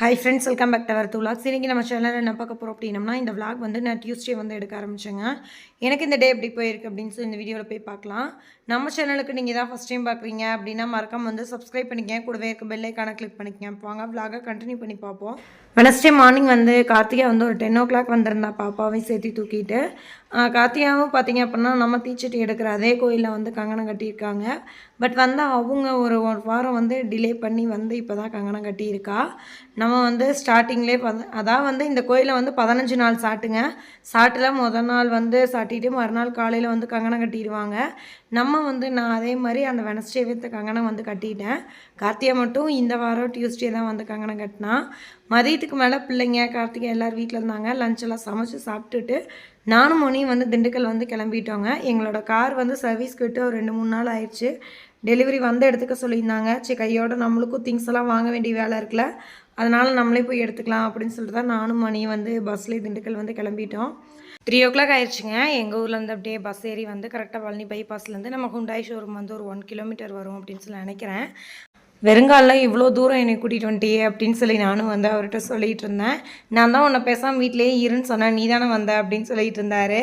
Hi friends welcome back tower two logs இன்றைக்கி நம்ம சேனலில் என்ன பார்க்க போகிறோம் அப்படின்னம்னா இந்த விளாக் வந்து நான் டியூஸ்டே வந்து எடுக்க ஆரம்பிச்சேங்க. எனக்கு இந்த டே எப்படி போயிருக்கு அப்படின்னு சொல்லி இந்த வீடியோவில் போய் பார்க்கலாம். நம்ம சேனலுக்கு நீங்கள் தான் ஃபஸ்ட் டைம் பார்க்குறீங்க அப்படின்னா மறக்காம வந்து சப்ஸ்கிரைப் பண்ணிக்கங்க. கூடவே இருக்க பெல்லைக்கான கிளிக் பண்ணிக்கங்க. வாங்க vlog-அ கண்டினியூ பண்ணி பார்ப்போம். வெனஸ்டே மார்னிங் வந்து கார்த்திகா வந்து ஒரு டென் ஓ கிளாக் வந்திருந்தா பாப்பாவையும் சேர்த்து தூக்கிட்டு. கார்த்திகாவும் பார்த்தீங்க அப்படின்னா நம்ம தீச்சட்டி எடுக்கிற அதே கோயிலில் வந்து கங்கணம் கட்டியிருக்காங்க. பட் வந்து அவங்க ஒரு ஒரு வாரம் வந்து டிலே பண்ணி வந்து இப்போ தான் கங்கணம் கட்டியிருக்கா. நம்ம வந்து ஸ்டார்டிங்லேயே பத அதான் வந்து இந்த கோயிலில் வந்து பதினஞ்சு நாள் சாட்டுங்க. சாட்டில் முதல் நாள் வந்து காட்டிட்டு மறுநாள் காலையில் வந்து கங்கணம் கட்டிடுவாங்க. நம்ம வந்து நான் அதே மாதிரி அந்த வெனஸ்டே வித் கங்கணம் வந்து கட்டிட்டேன். கார்த்திகை மட்டும் இந்த வாரம் டியூஸ்டே தான் வந்து கங்கணம் கட்டினான் மதியத்துக்கு மேலே பிள்ளைங்க கார்த்திகை எல்லோரும் வீட்டில் இருந்தாங்க. லஞ்செல்லாம் சமைச்சு சாப்பிட்டுட்டு நானும் மணியும் வந்து திண்டுக்கல் வந்து கிளம்பிட்டோங்க. எங்களோட கார் வந்து சர்வீஸ்க்கு விட்டு ஒரு ரெண்டு மூணு நாள் ஆயிடுச்சு. டெலிவரி வந்து எடுத்துக்க சொல்லியிருந்தாங்க. சரி கையோட நம்மளுக்கும் திங்ஸ் எல்லாம் வாங்க வேண்டிய வேலை இருக்குல்ல அதனால் நம்மளே போய் எடுத்துக்கலாம் அப்படின்னு சொல்லிட்டு தான் நானும் மணியும் வந்து பஸ்லேயே திண்டுக்கல் வந்து கிளம்பிட்டோம். த்ரீ ஓ கிளாக் ஆயிடுச்சுங்க எங்கள் ஊர்லேருந்து அப்படியே பஸ் ஏறி வந்து கரெக்டாக பழனி பைபாஸ்லேருந்து நம்ம ஹுண்டாய் ஷோரூம் வந்து ஒரு ஒன் கிலோமீட்டர் வரும் அப்படின்னு சொல்லி நினைக்கிறேன். வெறுங்காலில் இவ்வளோ தூரம் என்னை கூட்டிகிட்டு வந்துட்டியே அப்படின்னு சொல்லி நானும் வந்து அவர்கிட்ட சொல்லிகிட்டு இருந்தேன். நான் தான் உன்னை பேசாமல் வீட்டிலேயே இருன்னு சொன்னேன். நீ தானே வந்த அப்படின்னு சொல்லிட்டு இருந்தார்.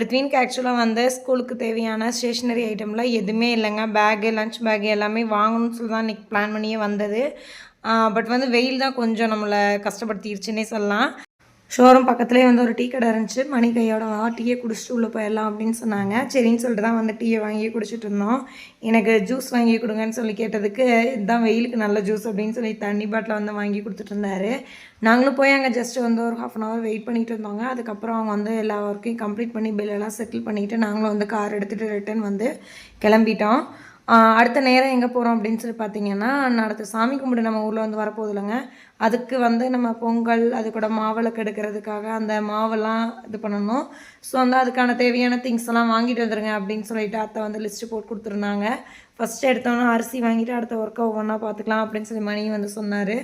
ரித்வின்க்கு ஆக்சுவலாக வந்து ஸ்கூலுக்கு தேவையான ஸ்டேஷ்னரி ஐட்டம்லாம் எதுவுமே இல்லைங்க. பேகு லஞ்ச் பேகு எல்லாமே வாங்கணும்னு சொல்லி தான் இன்றைக்கி பிளான் பண்ணியே வந்தது. பட் வந்து வெயில் தான் கொஞ்சம் நம்மளை கஷ்டப்படுத்திடுச்சுன்னே சொல்லலாம். ஷோரூம் பக்கத்துலேயே வந்து ஒரு டீ கடை இருந்துச்சு. மணி கையோட வா டீயை குடிச்சிட்டு உள்ளே போயிடலாம் அப்படின்னு சொன்னாங்க. சரின்னு சொல்லிட்டு தான் வந்து டீயை வாங்கி குடிச்சிட்டு இருந்தோம். எனக்கு ஜூஸ் வாங்கி கொடுங்கன்னு சொல்லி கேட்டதுக்கு இதுதான் வெயிலுக்கு நல்ல ஜூஸ் அப்படின்னு சொல்லி தண்ணி பாட்டில் வந்து வாங்கி கொடுத்துட்டு இருந்தாரு. நாங்களும் போய் அங்கே ஜஸ்ட் வந்து ஒரு ஹாஃப் அன் ஹவர் வெயிட் பண்ணிட்டு இருந்தோங்க. அதுக்கப்புறம் அவங்க வந்து எல்லா ஒர்க்கையும் கம்ப்ளீட் பண்ணி பில்லெல்லாம் செட்டில் பண்ணிவிட்டு நாங்களும் வந்து கார் எடுத்துகிட்டு ரிட்டன் வந்து கிளம்பிட்டோம். அடுத்த நேரம் எங்கே போகிறோம் அப்படின்னு சொல்லி பார்த்தீங்கன்னா அடுத்த சாமி கும்பிடு நம்ம ஊரில் வந்து வரப்போகுது இல்லைங்க. அதுக்கு வந்து நம்ம பொங்கல் அது கூட மாவிளக்கு எடுக்கிறதுக்காக அந்த மாவெல்லாம் இது பண்ணணும். ஸோ வந்து அதுக்கான தேவையான திங்ஸ் எல்லாம் வாங்கிட்டு வந்துருங்க அப்படின்னு சொல்லிட்டு அத்தை வந்து லிஸ்ட்டு போட்டு கொடுத்துருந்தாங்க. ஃபஸ்ட்டு எடுத்தோன்னா அரிசி வாங்கிட்டு அடுத்த ஒர்க்கை ஒவ்வொன்றா பார்த்துக்கலாம் அப்படின்னு சொல்லி மணி வந்து சொன்னார்.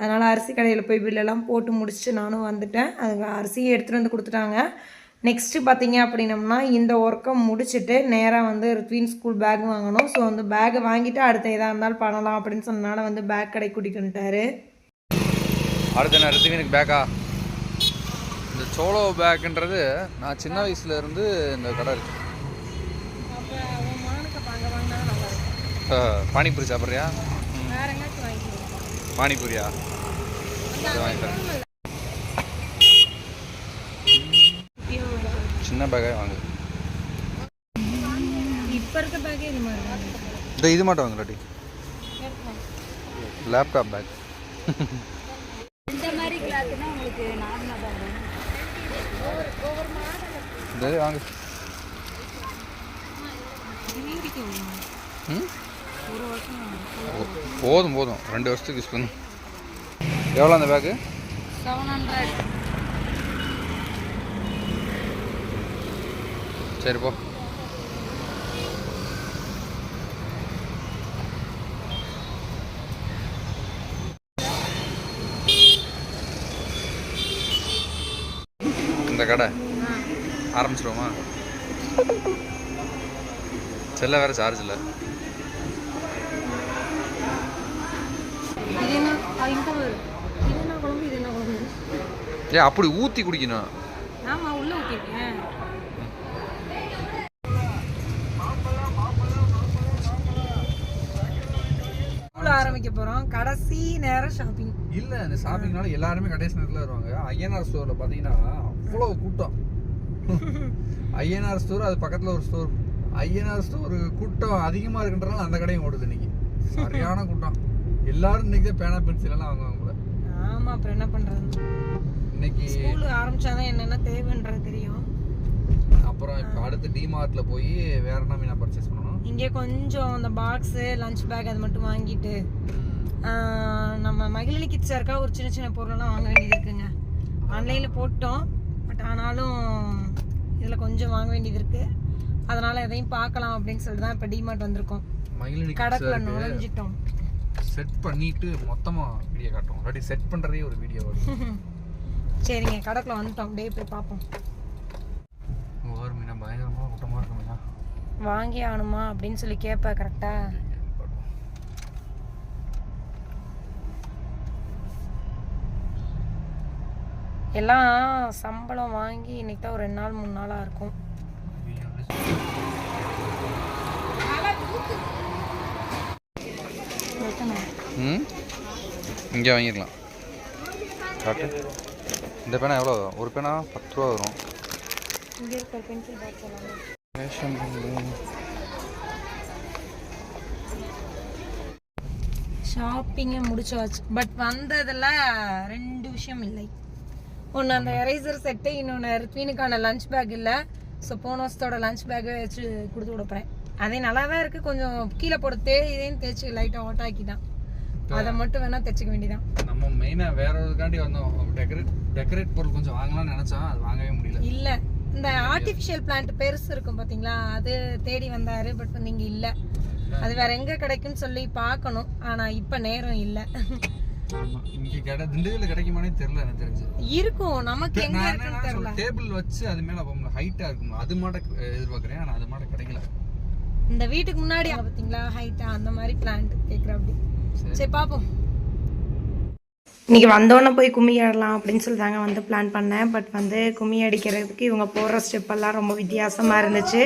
அதனால் அரிசி கடையில் போய் பில்லெல்லாம் போட்டு முடிச்சுட்டு நானும் வந்துட்டேன். அது அரிசியை எடுத்துகிட்டு வந்து கொடுத்துட்டாங்க. நெக்ஸ்ட்டு பார்த்தீங்க அப்படின்னம்னா இந்த ஒர்க்கை முடிச்சுட்டு நேராக வந்து ரித்வின் ஸ்கூல் பேக் வாங்கணும். ஸோ வந்து பேக்கை வாங்கிட்டு அடுத்த எதாக இருந்தாலும் பண்ணலாம் அப்படின்னு சொன்னனால வந்து பேக் கடை கூட்டிகிட்டு வந்துட்டாரு. அடுத்த நான் ரித்திவினுக்கு பேக்கா இந்த சோலோ பேக்குன்றது நான் சின்ன வயசுல இருந்து இந்த கடை இருக்கு. பானிபூரி சாப்பிட்றியா? பானிபூரியா? அது வாங்கி தரேன் சின்ன பேக்காக வாங்கு இப்போ இருக்க பேக்கே இது மாதிரி இந்த இது மட்டும் வாங்க இல்லாட்டி லேப்டாப் பேக் இந்த மாதிரி கிளாத்னா உங்களுக்கு நார்மலாக தான் இந்த வாங்க. போதும் போதும். ரெண்டு வருஷத்துக்கு யூஸ் பண்ணு. எவ்வளோ அந்த பேக்கு செவன் ஹண்ட்ரட் சரி போ. இந்த கடை ஆரம்பிச்சிருவோமா? செல்ல வேற சார்ஜ் இல்லை. ஏ அப்படி ஊற்றி குடிக்கணும். ஆமாம் உள்ளே ஊற்றிருக்கேன் ஆரம்பிக்க போகிறோம் கடைசி நேரம் ஷாப்பிங் இல்லை இந்த ஷாப்பிங்னால எல்லாருமே கடைசி நேரத்தில் வருவாங்க. ஐஎன்ஆர் ஸ்டோரில் பார்த்தீங்கன்னா அவ்வளோ கூட்டம். ஐஎன்ஆர் ஸ்டோர் அது பக்கத்தில் ஒரு ஸ்டோர் ஐஎன்ஆர் ஸ்டோர் கூட்டம் அதிகமாக இருக்குன்றனால அந்த கடையும் ஓடுது இன்னைக்கு. சரியான கூட்டம். எல்லாரும் இன்னைக்கு தான் பேனா பென்சில் எல்லாம் வாங்குவாங்க ஆமாம் அப்புறம் என்ன பண்ணுறது இன்னைக்கு ஸ்கூல் ஆரம்பிச்சாதான் என்னென்ன தேவைன்றது தெரியும். அப்புறம் இப்போ அடுத்து டிமார்ட்ல போய் வேற என்ன மீனா பர்ச்சேஸ் பண்ணணும்? இங்கே கொஞ்சம் அந்த பாக்ஸு லஞ்ச் பேக் அது மட்டும் வாங்கிட்டு நம்ம மகிழினி கிட்ஸ் இருக்கா ஒரு சின்ன சின்ன பொருளெல்லாம் வாங்க வேண்டியது இருக்குங்க. ஆன்லைனில் போட்டோம் பட் ஆனாலும் இதில் கொஞ்சம் வாங்க வேண்டியது இருக்கு. அதனால எதையும் பார்க்கலாம் அப்படின்னு சொல்லிட்டு தான் இப்போ டிமார்ட் வந்திருக்கோம். கடக்குள்ள நுழைஞ்சிட்டோம். செட் பண்ணிட்டு மொத்தமா வீடியோ காட்டுவோம். இல்லாட்டி செட் பண்றதே ஒரு வீடியோ சரிங்க கடக்குள்ள வந்துட்டோம். அப்படியே போய் பார்ப்போம் ஒரு மீனா பயங்கரமா கூட்டமா இருக்கு மீனா வாங்கி ஆகணுமா அப்படின்னு சொல்லி கேட்ப கரெக்டாக எல்லாம் சம்பளம் வாங்கி இன்னைக்கு தான் ஒரு ரெண்டு நாள் மூணு நாளாக இருக்கும். இங்கே வாங்கிக்கலாம். காட்டு. இந்த பேனா எவ்வளோ ஒரு பேனா பத்து ரூபா வரும். ரேஷன் ஷாப்பிங்கை முடிச்சாச்சு. பட் வந்ததில் ரெண்டு விஷயம் இல்லை. ஒன்று அந்த எரேசர் செட்டு இன்னொன்று ரித்வீனுக்கான லஞ்ச் பேக் இல்லை. ஸோ போன வருஷத்தோட லஞ்ச் பேக்கை வச்சு கொடுத்து விடப்போறேன். அதே நல்லா தான் இருக்குது கொஞ்சம் கீழே போட தேயிதையும் தேய்ச்சி லைட்டாக ஓட்டாக்கிட்டான் அதை மட்டும் வேணால் தைச்சிக்க வேண்டியதான் நம்ம மெயினாக வேற ஒருக்காண்டி வந்தோம். டெக்கரேட் டெக்கரேட் பொருள் கொஞ்சம் வாங்கலாம்னு நினச்சோம் அது வாங்கவே முடியல. இல்லை. இந்த ஆர்டிஃபிஷியல் பிளான்ட் பெருசு இருக்கும் பார்த்தீங்களா அது தேடி வந்தாரு பட் வந்து இங்கே இல்லை. அது வேற எங்கே கிடைக்குன்னு சொல்லி பார்க்கணும். ஆனால் இப்போ நேரம் இல்லை. கிடைக்குமானே இருக்கும். நமக்கு எங்கே இருக்குன்னு தெரியல. டேபிள் வச்சு அது மேலே ஹைட்டாக இருக்கும் அது மாட்ட எதிர்பார்க்குறேன் ஆனால் அது மாட்ட கிடைக்கல. இந்த வீட்டுக்கு முன்னாடி பார்த்தீங்களா ஹைட்டா அந்த மாதிரி பிளான்ட் கேட்குற அப்படி சரி. சரி இன்றைக்கி இன்னைக்கு வந்தோன்னே போய் கும்மி ஆடலாம் அப்படின்னு சொல்லி தாங்க வந்து பிளான் பண்ணேன். பட் வந்து கும்மி அடிக்கிறதுக்கு இவங்க போடுற ஸ்டெப்பெல்லாம் ரொம்ப வித்தியாசமாக இருந்துச்சு.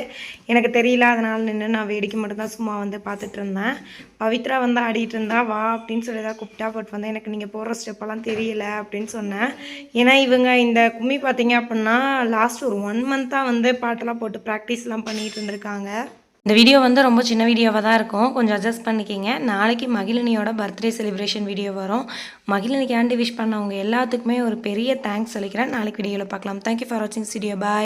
எனக்கு தெரியல அதனால் நின்று நான் வேடிக்கை மட்டும்தான் சும்மா வந்து பார்த்துட்டு இருந்தேன். பவித்ரா வந்து ஆடிட்டு இருந்தா வா அப்படின்னு சொல்லி தான் கூப்பிட்டா பட் வந்து எனக்கு நீங்கள் போடுற ஸ்டெப்பெல்லாம் தெரியல அப்படின்னு சொன்னேன். ஏன்னா இவங்க இந்த கும்மி பார்த்தீங்க அப்படின்னா லாஸ்ட் ஒரு ஒன் மந்த்தாக வந்து பாட்டெல்லாம் போட்டு ப்ராக்டிஸ்லாம் பண்ணிகிட்டு இருந்திருக்காங்க. இந்த வீடியோ வந்து ரொம்ப சின்ன வீடியோவாக தான் இருக்கும். கொஞ்சம் அட்ஜஸ்ட் பண்ணிக்கிங்க. நாளைக்கு மகிழினியோட பர்த்டே செலிப்ரேஷன் வீடியோ வரும். மகிழினிக்கு ஆண்டி விஷ் பண்ணவங்க எல்லாத்துக்குமே ஒரு பெரிய தேங்க்ஸ் சொல்லிக்கிறேன். நாளைக்கு வீடியோவில் பார்க்கலாம். தேங்க்யூ ஃபார் வாட்சிங் வீடியோ பாய்